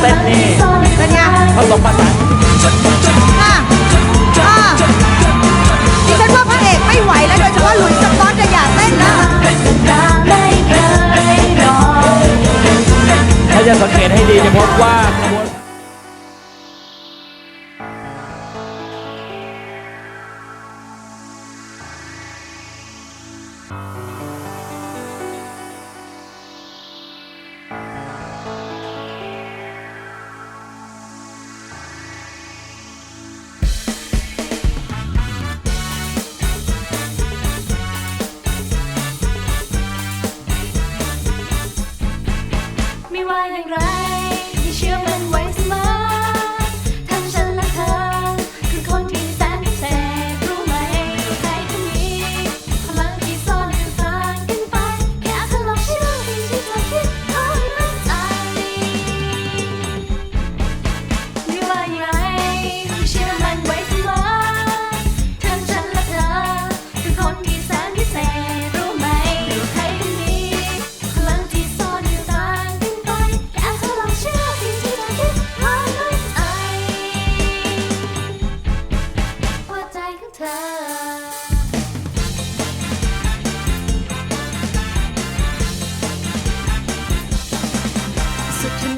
เต้นนี่เป็นไงผสมผสานอะอะดิฉันว่าพระเอกไม่ไหวแล้วโดยเฉพาะลุยส์สก๊อตจะอยากเต้นแล้ถ้าจะสังเกตให้ดีจะพบว่าขบวน ไม่ว่าอย่างไร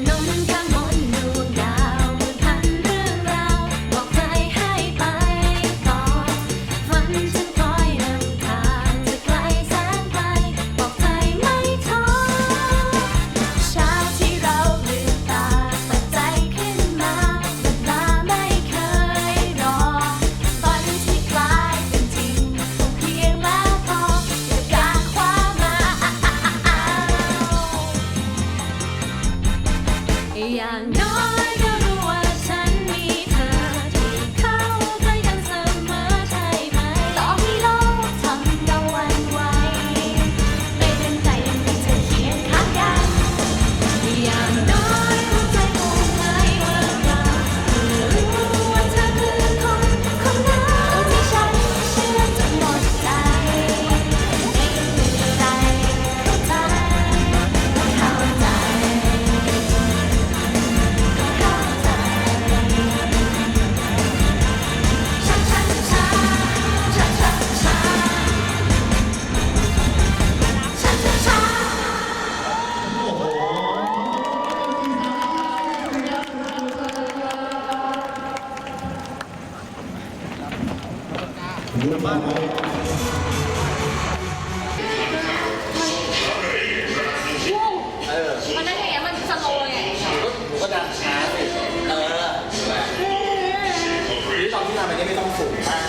no, no. yang. มันได้ไงอะมันสโลว์ไงผมก็ดันช้าสิเออนี่ตอนที่ทำไปนี่ไม่ต้องสูงมาก